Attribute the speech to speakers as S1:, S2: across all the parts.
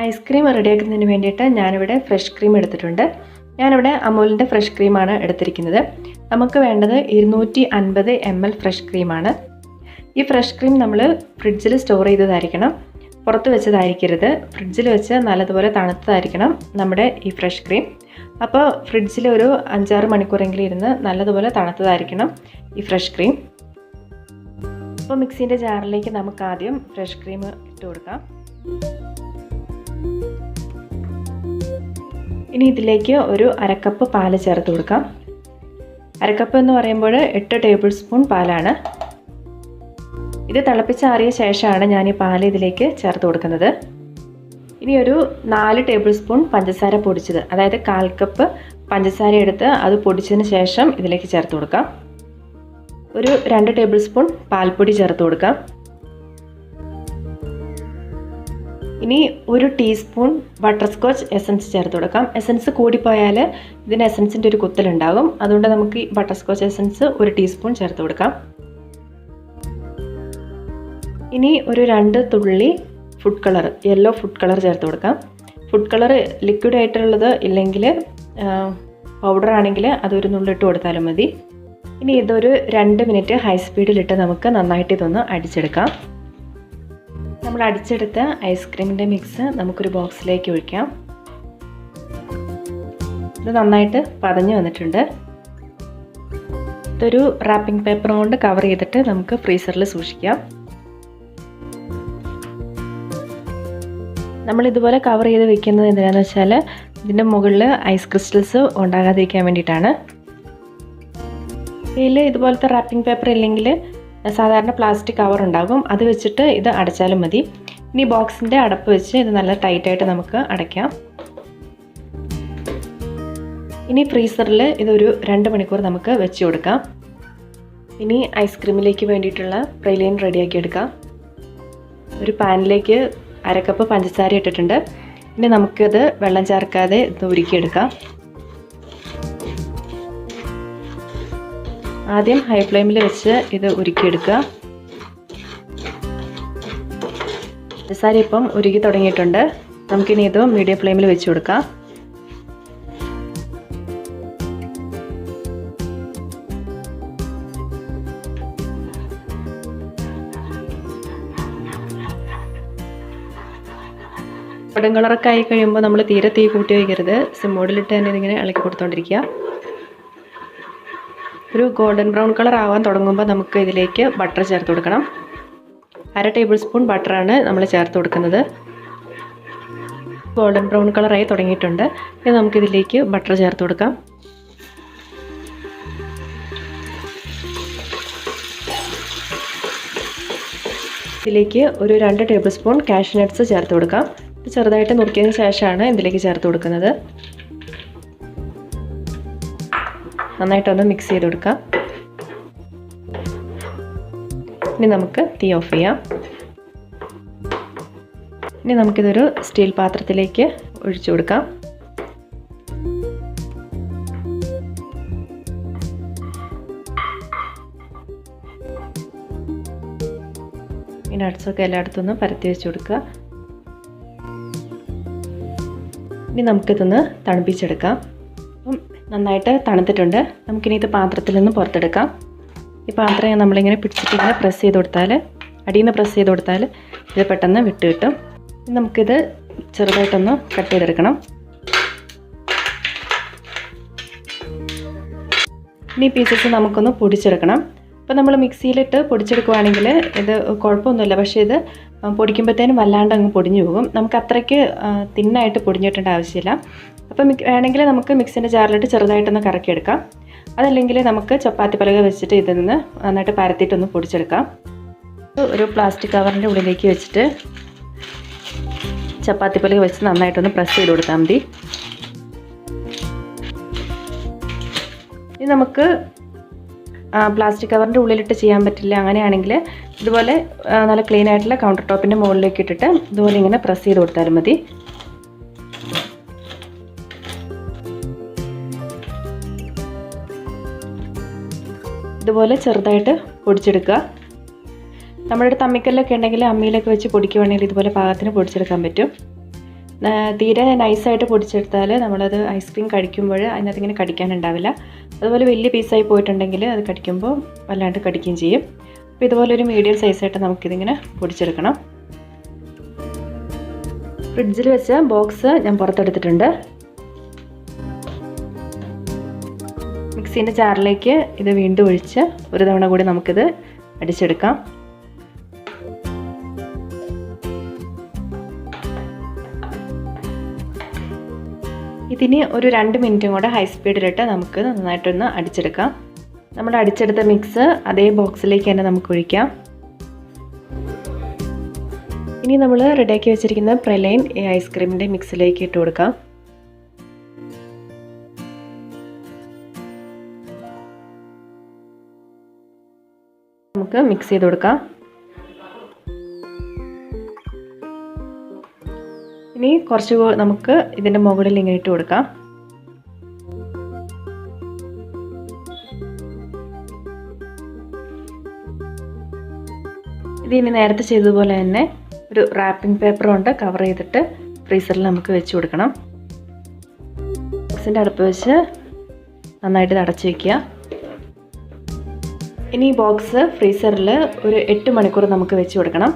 S1: Ice cream റെഡിയാക്കുന്നതിന് വേണ്ടിയിട്ട് ഞാനിവിടെ fresh cream എടുത്തിട്ടുണ്ട്. ഞാനിവിടെ അമൂലിന്റെ ഫ്രഷ് ക്രീമാണ് എടുത്തിരിക്കുന്നത്. നമുക്ക് വേണ്ടത് ഇരുന്നൂറ്റി അൻപത് എം എൽ ഫ്രഷ് ക്രീമാണ്. ഈ ഫ്രഷ് ക്രീം നമ്മൾ ഫ്രിഡ്ജിൽ സ്റ്റോർ ചെയ്തതായിരിക്കണം. പുറത്ത് വെച്ചതായിരിക്കരുത്. ഫ്രിഡ്ജിൽ വെച്ച് നല്ലതുപോലെ തണുത്തതായിരിക്കണം നമ്മുടെ ഈ ഫ്രഷ് ക്രീം. അപ്പോൾ ഫ്രിഡ്ജിൽ ഒരു അഞ്ചാറ് മണിക്കൂറെങ്കിലും ഇരുന്ന് നല്ലതുപോലെ തണുത്തതായിരിക്കണം ഈ ഫ്രഷ് ക്രീം. അപ്പോൾ മിക്സിന്റെ ജാറിലേക്ക് നമുക്ക് ആദ്യം ഫ്രഷ് ക്രീം ഇട്ട് കൊടുക്കാം. ഇനി ഇതിലേക്ക് ഒരു അരക്കപ്പ് പാൽ ചേർത്ത് കൊടുക്കാം. അരക്കപ്പ് എന്ന് പറയുമ്പോൾ എട്ട് ടേബിൾ സ്പൂൺ പാലാണ്. ഇത് തിളപ്പിച്ചാറിയ ശേഷമാണ് ഞാൻ ഈ പാൽ ഇതിലേക്ക് ചേർത്ത് കൊടുക്കുന്നത്. ഇനി ഒരു നാല് ടേബിൾ സ്പൂൺ പഞ്ചസാര പൊടിച്ചത് അതായത് കാൽ കപ്പ് പഞ്ചസാര എടുത്ത് അത് പൊടിച്ചതിന് ശേഷം ഇതിലേക്ക് ചേർത്ത് കൊടുക്കാം. ഒരു രണ്ട് ടേബിൾ സ്പൂൺ പാൽപ്പൊടി ചേർത്ത് കൊടുക്കാം. ഇനി ഒരു ടീസ്പൂൺ ബട്ടർ സ്കോച്ച് എസൻസ് ചേർത്ത് കൊടുക്കാം. എസൻസ് കൂടിപ്പോയാൽ ഇതിന് എസൻസിന്റെ ഒരു കുത്തലുണ്ടാകും. അതുകൊണ്ട് നമുക്ക് ഈ ബട്ടർ സ്കോച്ച് എസൻസ് ഒരു ടീസ്പൂൺ ചേർത്ത് കൊടുക്കാം. ഇനി ഒരു രണ്ട് തുള്ളി food colour yellow food colour ചേർത്ത് കൊടുക്കാം. ഫുഡ് കളർ ലിക്വിഡ് ആയിട്ടുള്ളത് ഇല്ലെങ്കിൽ പൗഡർ ആണെങ്കിൽ അതൊരു നുള്ളിട്ട് കൊടുത്താലും മതി. ഇനി ഇതൊരു രണ്ട് മിനിറ്റ് ഹൈ സ്പീഡിലിട്ട് നമുക്ക് നന്നായിട്ട് ഇതൊന്ന് അടിച്ചെടുക്കാം. നമ്മൾ അടിച്ചെടുത്ത ഐസ്ക്രീമിന്റെ മിക്സ് നമുക്കൊരു ബോക്സിലേക്ക് ഒഴിക്കാം. ഇത് നന്നായിട്ട് പതഞ്ഞു വന്നിട്ടുണ്ട്. ഇതൊരു റാപ്പിംഗ് പേപ്പർ കൊണ്ട് കവർ ചെയ്തിട്ട് നമുക്ക് ഫ്രീസറിൽ സൂക്ഷിക്കാം. നമ്മൾ ഇതുപോലെ കവർ ചെയ്ത് വെക്കുന്നത് എന്തിനാന്ന് വെച്ചാൽ ഇതിന്റെ മുകളിൽ ഐസ് ക്രിസ്റ്റൽസ് ഉണ്ടാകാതിരിക്കാൻ വേണ്ടിയിട്ടാണ്. ഇതിൽ ഇതുപോലത്തെ റാപ്പിംഗ് പേപ്പർ ഇല്ലെങ്കിൽ സാധാരണ പ്ലാസ്റ്റിക് കവർ ഉണ്ടാകും. അത് വെച്ചിട്ട് ഇത് അടച്ചാലും മതി. ഇനി ബോക്സിന്റെ അടപ്പ് വെച്ച് ഇത് നല്ല ടൈറ്റായിട്ട് നമുക്ക് അടയ്ക്കാം. ഇനി ഫ്രീസറിൽ ഇതൊരു രണ്ട് മണിക്കൂർ നമുക്ക് വെച്ച് കൊടുക്കാം. ഇനി ഐസ്ക്രീമിലേക്ക് വേണ്ടിയിട്ടുള്ള പ്രൈലൈൻ റെഡിയാക്കി എടുക്കാം. ഒരു പാനിലേക്ക് അരക്കപ്പ് പഞ്ചസാര ഇട്ടിട്ടുണ്ട്. ഇനി നമുക്കിത് വെള്ളം ചേർക്കാതെ ഇത് ഉരുക്കിയെടുക്കാം. ആദ്യം ഹൈ ഫ്ലെയിമിൽ വെച്ച് ഇത് ഉരുക്കിയെടുക്കുക. പഞ്ചസാര ഇപ്പം ഉരുകി തുടങ്ങിയിട്ടുണ്ട്. നമുക്കിനി ഇത് മീഡിയം ഫ്ലെയിമിൽ വെച്ച് കൊടുക്കാം. പടം കളറൊക്കെ ആയി കഴിയുമ്പോൾ നമ്മൾ തീരെ തീ കൂട്ടി വയ്ക്കരുത് സിമ്മോഡിലിട്ട് തന്നെ ഇതിങ്ങനെ ഇളക്കി കൊടുത്തോണ്ടിരിക്കുക. ഒരു ഗോൾഡൻ ബ്രൗൺ കളർ ആവാൻ തുടങ്ങുമ്പോൾ നമുക്ക് ഇതിലേക്ക് ബട്ടർ ചേർത്ത് കൊടുക്കണം. അര ടേബിൾ സ്പൂൺ ബട്ടറാണ് നമ്മൾ ചേർത്ത് കൊടുക്കുന്നത്. ഗോൾഡൻ ബ്രൗൺ കളറായി തുടങ്ങിയിട്ടുണ്ട്. ഇനി നമുക്കിതിലേക്ക് ബട്ടർ ചേർത്ത് കൊടുക്കാം. ഇതിലേക്ക് ഒരു രണ്ട് ടേബിൾ സ്പൂൺ കാഷ്യൂ നട്ട്സ് ചേർത്ത് കൊടുക്കാം. ചെറുതായിട്ട് നുറുക്കിയതിന് ശേഷമാണ് ഇതിലേക്ക് ചേർത്ത് കൊടുക്കുന്നത്. നന്നായിട്ടൊന്ന് മിക്സ് ചെയ്ത് കൊടുക്കാം. ഇനി നമുക്ക് തീ ഓഫ് ചെയ്യാം. ഇനി നമുക്കിതൊരു സ്റ്റീൽ പാത്രത്തിലേക്ക് ഒഴിച്ചു കൊടുക്കാം. ഈ നട്ട്സൊക്കെ എല്ലായിടത്തുനിന്ന് പരത്തി വെച്ച് കൊടുക്കുക. ഇനി നമുക്കിതൊന്ന് തണുപ്പിച്ചെടുക്കാം. നന്നായിട്ട് തണുത്തിട്ടുണ്ട്. നമുക്കിനി ഇത് പാത്രത്തിൽ നിന്ന് പുറത്തെടുക്കാം. ഈ പാത്രം നമ്മളിങ്ങനെ പിടിച്ചിട്ടിങ്ങനെ പ്രസ് ചെയ്ത് കൊടുത്താൽ അടിയിൽ നിന്ന് പ്രസ് ചെയ്ത് കൊടുത്താൽ ഇത് പെട്ടെന്ന് വിട്ട് കിട്ടും. നമുക്കിത് ചെറുതായിട്ടൊന്ന് കട്ട് ചെയ്തെടുക്കണം. ഇനി പീസസ് നമുക്കൊന്ന് പൊടിച്ചെടുക്കണം. അപ്പോൾ നമ്മൾ മിക്സിയിലിട്ട് പൊടിച്ചെടുക്കുവാണെങ്കിൽ ഇത് കുഴപ്പമൊന്നുമില്ല. പക്ഷേ ഇത് പൊടിക്കുമ്പോഴത്തേനും വല്ലാണ്ട് അങ്ങ് പൊടിഞ്ഞു പോകും. നമുക്ക് അത്രയ്ക്ക് തിന്നായിട്ട് പൊടിഞ്ഞിട്ടേണ്ട ആവശ്യമില്ല. അപ്പോൾ വേണമെങ്കിൽ നമുക്ക് മിക്സിന്റെ ജാറിലിട്ട് ചെറുതായിട്ടൊന്ന് കറക്കിയെടുക്കാം. അതല്ലെങ്കിൽ നമുക്ക് ചപ്പാത്തി പലക വെച്ചിട്ട് ഇതിൽ നിന്ന് നന്നായിട്ട് പരത്തിയിട്ടൊന്ന് പൊടിച്ചെടുക്കാം. ഒരു പ്ലാസ്റ്റിക് കവറിന്റെ ഉള്ളിലേക്ക് വെച്ചിട്ട് ചപ്പാത്തി പലക വെച്ച് നന്നായിട്ടൊന്ന് പ്രസ് ചെയ്ത് കൊടുത്താൽ മതി. ഇനി നമുക്ക് പ്ലാസ്റ്റിക് കവറിന്റെ ഉള്ളിലിട്ട് ചെയ്യാൻ പറ്റില്ല. അങ്ങനെയാണെങ്കിൽ ഇതുപോലെ നല്ല ക്ലീൻ ആയിട്ടുള്ള കൗണ്ടർ ടോപ്പിന്റെ മുകളിലേക്ക് ഇട്ടിട്ട് ഇതുപോലെ ഇങ്ങനെ പ്രസ് ചെയ്ത് കൊടുത്താലും മതി. ഇതുപോലെ ചെറുതായിട്ട് പൊടിച്ചെടുക്കുക. നമ്മുടെ അടുത്ത് അമ്മിക്കല്ലൊക്കെ ഉണ്ടെങ്കിൽ അമ്മിയിലൊക്കെ വെച്ച് പൊടിക്കുവാണെങ്കിൽ ഇതുപോലെ പാകത്തിന് പൊടിച്ചെടുക്കാൻ പറ്റും. തീരെ നൈസായിട്ട് പൊടിച്ചെടുത്താൽ നമ്മളത് ഐസ്ക്രീം കഴിക്കുമ്പോൾ അതിനകത്ത് ഇങ്ങനെ കടിക്കാനുണ്ടാവില്ല. അതുപോലെ വലിയ പീസായി പോയിട്ടുണ്ടെങ്കിൽ അത് കടിക്കുമ്പോൾ വല്ലാണ്ട് കടിക്കുകയും ചെയ്യും. അപ്പോൾ ഇതുപോലെ ഒരു മീഡിയം സൈസായിട്ട് നമുക്കിതിങ്ങനെ പൊടിച്ചെടുക്കണം. ഫ്രിഡ്ജിൽ വെച്ച ബോക്സ് ഞാൻ പുറത്തെടുത്തിട്ടുണ്ട്. മിക്സീന്റെ ജാറിലേക്ക് ഇത് വീണ്ടും ഒഴിച്ച് ഒരു തവണ കൂടി നമുക്കിത് അടിച്ചെടുക്കാം. ഇതിന് ഒരു രണ്ട് മിനിറ്റും കൂടെ ഹൈ സ്പീഡിലിട്ട് നമുക്ക് നന്നായിട്ടൊന്ന് അടിച്ചെടുക്കാം. നമ്മൾ അടിച്ചെടുത്ത മിക്സ് അതേ ബോക്സിലേക്ക് തന്നെ നമുക്ക് ഒഴിക്കാം. ഇനി നമ്മൾ റെഡിയാക്കി വെച്ചിരിക്കുന്ന പ്രലൈൻ ഐസ്ക്രീമിന്റെ മിക്സിലേക്ക് ഇട്ട് കൊടുക്കാം. നമുക്ക് മിക്സ് ചെയ്ത് കൊടുക്കാം. ഇനി കുറച്ച് നമുക്ക് ഇതിന്റെ മുകളിൽ ഇങ്ങനെ ഇട്ട് കൊടുക്കാം. ഇത് ഇനി നേരത്തെ ചെയ്തതുപോലെ തന്നെ ഒരു റാപ്പിംഗ് പേപ്പർ കൊണ്ട് കവർ ചെയ്തിട്ട് ഫ്രീസറിൽ നമുക്ക് വെച്ച് കൊടുക്കണം. ബോക്സിന്റെ അടുപ്പ് വെച്ച് നന്നായിട്ട് അടച്ച് വയ്ക്കുക ഇനി ഈ ബോക്സ് ഫ്രീസറിൽ ഒരു എട്ട് മണിക്കൂർ നമുക്ക് വെച്ച് കൊടുക്കണം.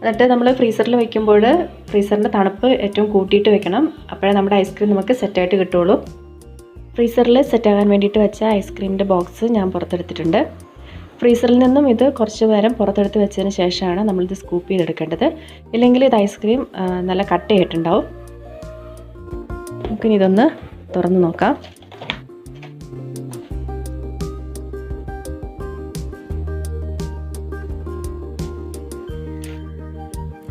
S1: എന്നിട്ട് നമ്മൾ ഫ്രീസറിൽ വെക്കുമ്പോൾ ഫ്രീസറിന്റെ തണുപ്പ് ഏറ്റവും കൂട്ടിയിട്ട് വെക്കണം. അപ്പോഴേ നമ്മുടെ ഐസ്ക്രീം നമുക്ക് സെറ്റായിട്ട് കിട്ടുള്ളൂ ഫ്രീസറിൽ സെറ്റാകാൻ വേണ്ടിയിട്ട് വെച്ച ഐസ്ക്രീമിന്റെ ബോക്സ് ഞാൻ പുറത്തെടുത്തിട്ടുണ്ട്. ഫ്രീസറിൽ നിന്നും ഇത് കുറച്ച് നേരം പുറത്തെടുത്ത് വെച്ചതിന് ശേഷമാണ് നമ്മളിത് സ്കൂപ്പ് ചെയ്തെടുക്കേണ്ടത്. ഇല്ലെങ്കിൽ ഇത് ഐസ്ക്രീം നല്ല കട്ടയായിട്ടുണ്ടാവും. നമുക്കിനി ഇതൊന്ന് തുറന്ന് നോക്കാം.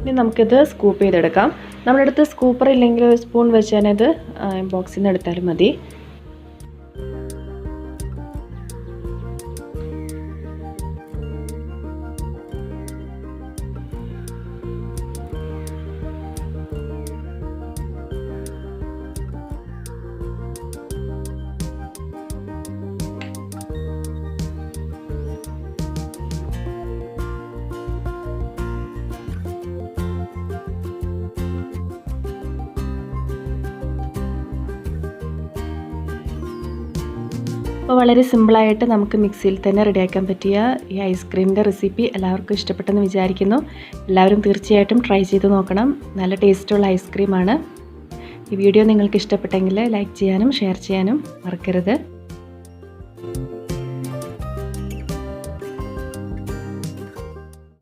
S1: ഇനി നമുക്കിത് സ്കൂപ്പ് ചെയ്തെടുക്കാം. നമ്മുടെ അടുത്ത് സ്കൂപ്പർ ഇല്ലെങ്കിൽ ഒരു സ്പൂൺ വെച്ച് തന്നെ ഇത് ബോക്സിൽ നിന്ന് എടുത്താലും മതി. അപ്പോൾ വളരെ സിമ്പിളായിട്ട് നമുക്ക് മിക്സിയിൽ തന്നെ റെഡിയാക്കാൻ പറ്റിയ ഈ ഐസ്ക്രീമിന്റെ റെസിപ്പി എല്ലാവർക്കും ഇഷ്ടപ്പെട്ടെന്ന് വിചാരിക്കുന്നു. എല്ലാവരും തീർച്ചയായിട്ടും ട്രൈ ചെയ്ത് നോക്കണം. നല്ല ടേസ്റ്റുള്ള ഐസ്ക്രീമാണ്. ഈ വീഡിയോ നിങ്ങൾക്ക് ഇഷ്ടപ്പെട്ടെങ്കിൽ ലൈക്ക് ചെയ്യാനും ഷെയർ ചെയ്യാനും മറക്കരുത്.